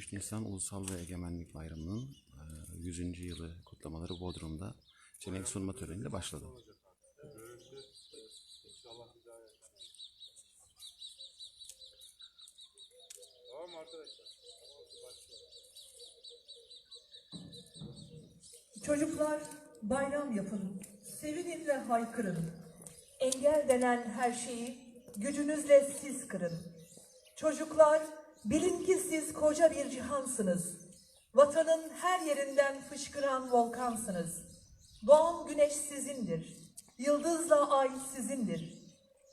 23 Nisan Ulusal ve Egemenlik Bayramı'nın e, 100. yılı kutlamaları Bodrum'da çelenk sunma töreniyle başladı. Tamam arkadaşlar? Çocuklar bayram yapın, sevinin ve haykırın. Engel denen her şeyi gücünüzle siz kırın. Çocuklar bilin ki siz koca bir cihansınız. Vatanın her yerinden fışkıran volkansınız. Doğan güneş sizindir. Yıldızla ay sizindir.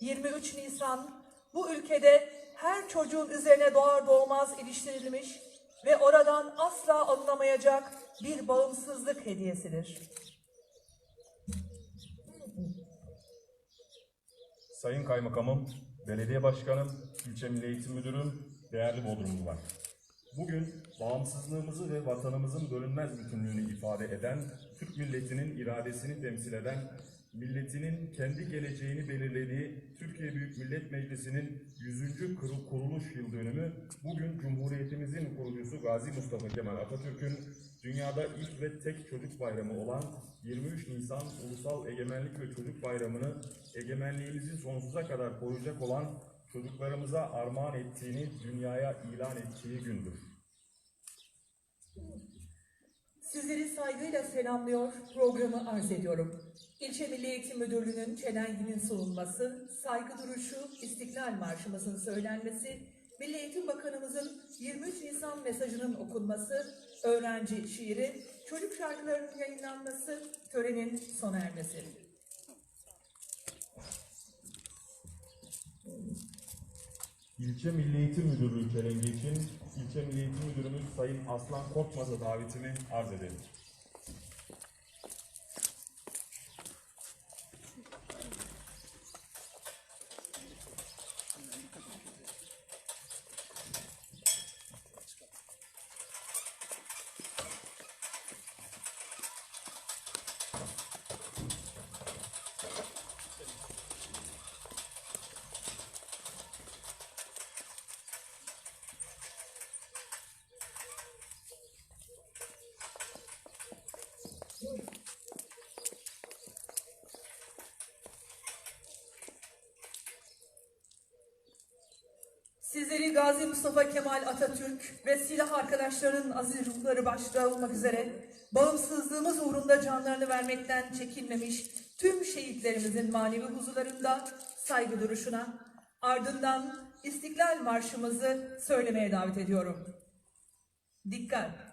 23 Nisan bu ülkede her çocuğun üzerine doğar doğmaz iliştirilmiş ve oradan asla alınamayacak bir bağımsızlık hediyesidir. Sayın Kaymakamım, Belediye Başkanım, İlçe Milli Eğitim Müdürüm, değerli Bodrumlular. Bugün bağımsızlığımızı ve vatanımızın bölünmez bütünlüğünü ifade eden, Türk milletinin iradesini temsil eden, milletinin kendi geleceğini belirlediği Türkiye Büyük Millet Meclisi'nin 100. kuru- kuruluş yıl dönümü bugün Cumhuriyetimizin kurucusu Gazi Mustafa Kemal Atatürk'ün dünyada ilk ve tek çocuk bayramı olan 23 Nisan Ulusal Egemenlik ve Çocuk Bayramı'nı egemenliğimizi sonsuza kadar koruyacak olan çocuklarımıza armağan ettiğini dünyaya ilan ettiği gündür. Sizleri saygıyla selamlıyor, programı arz ediyorum. İlçe Milli Eğitim Müdürlüğü'nün çelenginin sunulması, saygı duruşu, İstiklal Marşımızın söylenmesi, Milli Eğitim Bakanımızın 23 Nisan mesajının okunması, öğrenci şiiri, çocuk şarkılarının yayınlanması, törenin sona ermesi. İlçe Milli Eğitim Müdürlüğü çelengi için İlçe Milli Eğitim Müdürümüz Sayın Aslan Korkmaz'a davetimi arz edelim. Sizleri Gazi Mustafa Kemal Atatürk ve silah arkadaşlarının aziz ruhları başta olmak üzere bağımsızlığımız uğrunda canlarını vermekten çekinmemiş tüm şehitlerimizin manevi huzurlarında saygı duruşuna ardından İstiklal Marşımızı söylemeye davet ediyorum. Dikkat!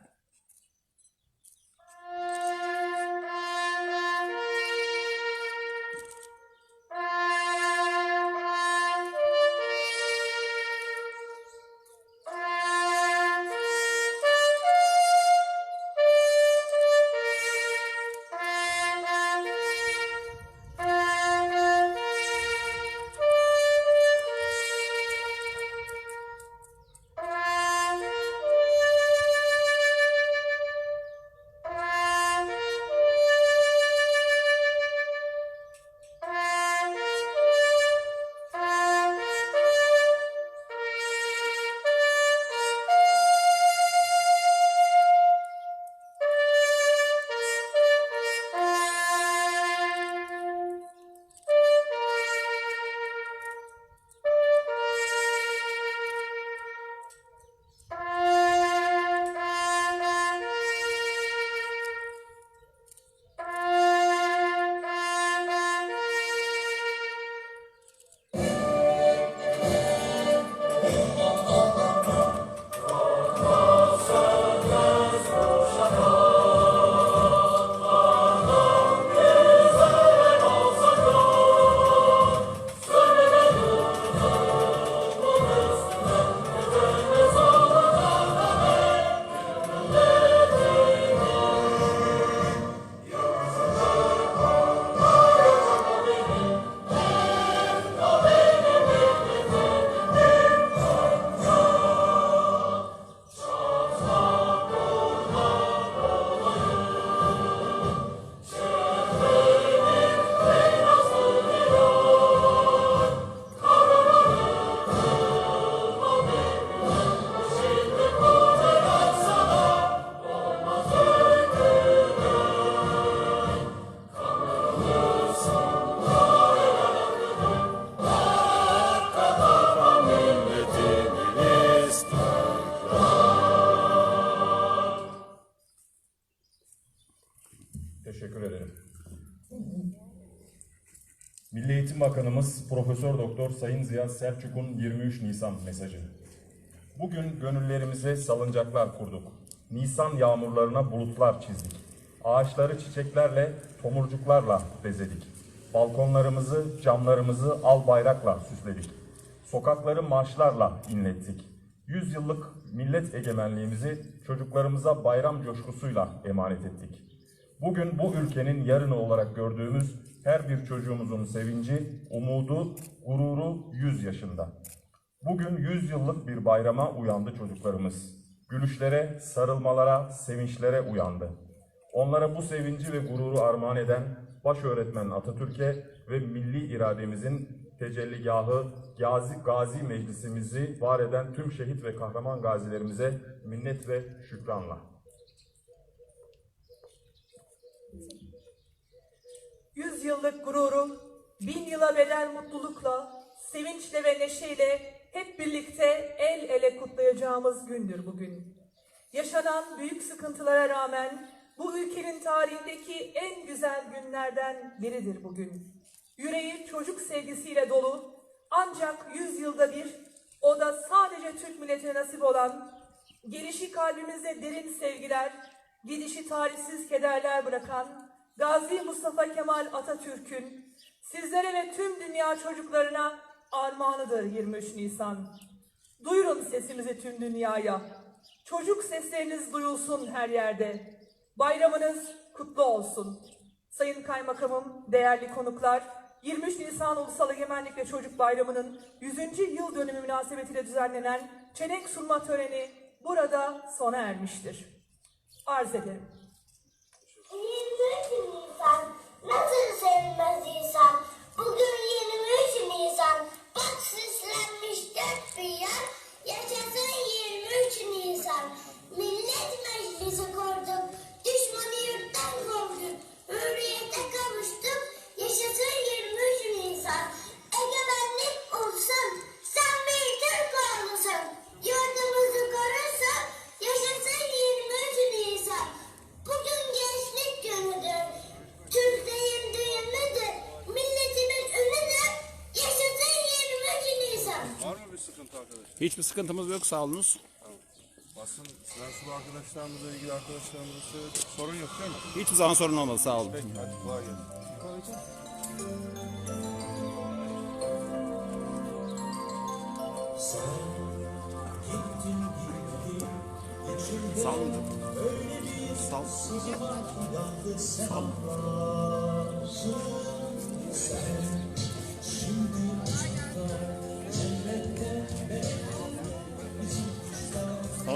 Teşekkür ederim. Milli Eğitim Bakanımız Profesör Doktor Sayın Ziya Selçuk'un 23 Nisan mesajı. Bugün gönüllerimize salıncaklar kurduk. Nisan yağmurlarına bulutlar çizdik. Ağaçları çiçeklerle, tomurcuklarla bezedik. Balkonlarımızı, camlarımızı al bayrakla süsledik. Sokakları marşlarla inlettik. Yüzyıllık millet egemenliğimizi çocuklarımıza bayram coşkusuyla emanet ettik. Bugün bu ülkenin yarını olarak gördüğümüz her bir çocuğumuzun sevinci, umudu, gururu 100 yaşında. Bugün 100 yıllık bir bayrama uyandı çocuklarımız. Gülüşlere, sarılmalara, sevinçlere uyandı. Onlara bu sevinci ve gururu armağan eden baş öğretmen Atatürk'e ve milli irademizin tecelligahı Gazi, Gazi Meclisimizi var eden tüm şehit ve kahraman gazilerimize minnet ve şükranla. Yüz yıllık gururu, bin yıla bedel mutlulukla, sevinçle ve neşeyle hep birlikte el ele kutlayacağımız gündür bugün. Yaşanan büyük sıkıntılara rağmen bu ülkenin tarihindeki en güzel günlerden biridir bugün. Yüreği çocuk sevgisiyle dolu, ancak yüz yılda bir, o da sadece Türk milletine nasip olan, gelişi kalbimize derin sevgiler, gidişi tarihsiz kederler bırakan Gazi Mustafa Kemal Atatürk'ün sizlere ve tüm dünya çocuklarına armağanıdır 23 Nisan. Duyurun sesimizi tüm dünyaya. Çocuk sesleriniz duyulsun her yerde. Bayramınız kutlu olsun. Sayın Kaymakamım, değerli konuklar, 23 Nisan Ulusal Egemenlik ve Çocuk Bayramı'nın 100. yıl dönümü münasebetiyle düzenlenen çelenk sunma töreni burada sona ermiştir. Arz ederim. 23 Nisan nasıl sevmez insan? Bugün 23 Nisan. Bak süslenmiş dört bir yan. Yaşasın 23 Nisan. Millet Meclisi Hiçbir sıkıntımız yok sağ olunuz. Basın, mensulu arkadaşlarımızla ilgili arkadaşlarımıza söyledik. Sorun yok değil mi? Hiçbir zaman sorun olmadı sağ olun. Peki hadi kolay gelsin. Sağ olun. Sağ olun.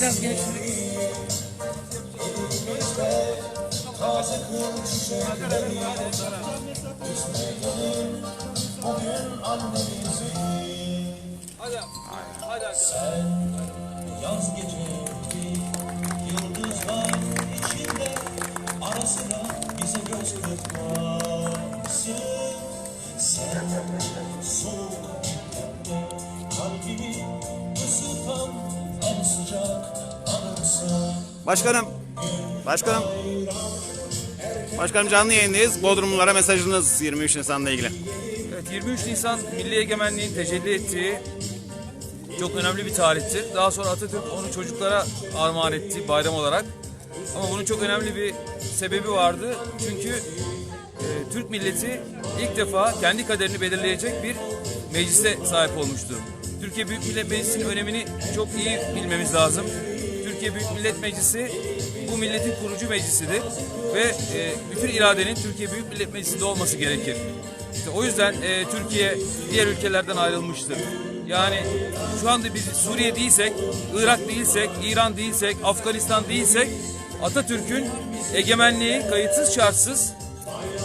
Kalacak mısın? Yaz gecesi yıldızlar içinde ara bize göz kırpmasın Sen soğuk Başkanım. Başkanım. Başkanım canlı yayındayız. Bodrumlulara mesajınız 23 Nisan'la ilgili. Evet, 23 Nisan milli egemenliğin tecelli ettiği çok önemli bir tarihtir. Daha sonra Atatürk onu çocuklara armağan etti bayram olarak. Ama bunun çok önemli bir sebebi vardı. Çünkü e, Türk milleti ilk defa kendi kaderini belirleyecek bir meclise sahip olmuştu. Türkiye Büyük Millet Meclisi'nin önemini çok iyi bilmemiz lazım. Türkiye Büyük Millet Meclisi bu milletin kurucu meclisidir ve e, bütün iradenin Türkiye Büyük Millet Meclisi'nde olması gerekir. İşte o yüzden e, Türkiye diğer ülkelerden ayrılmıştır. Yani şu anda biz Suriye değilsek, Irak değilsek, İran değilsek, Afganistan değilsek Atatürk'ün egemenliği kayıtsız şartsız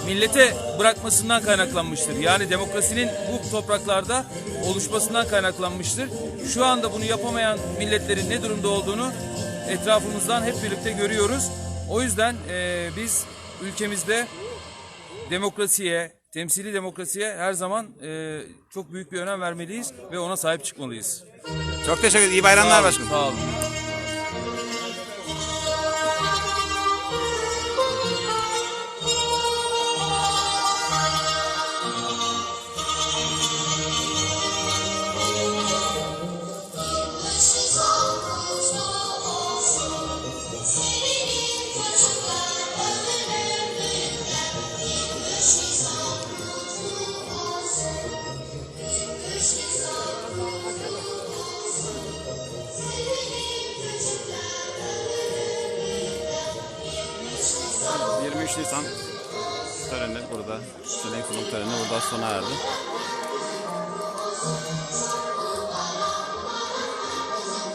millete bırakmasından kaynaklanmıştır. Yani demokrasinin bu topraklarda oluşmasından kaynaklanmıştır. Şu anda bunu yapamayan milletlerin ne durumda olduğunu etrafımızdan hep birlikte görüyoruz. O yüzden e, biz ülkemizde demokrasiye, temsili demokrasiye her zaman e, çok büyük bir önem vermeliyiz ve ona sahip çıkmalıyız. Çok teşekkür ederim. İyi bayramlar başkanım. Sağ olun. Nisan töreni burada, çelenk sunum töreni burada sona erdi.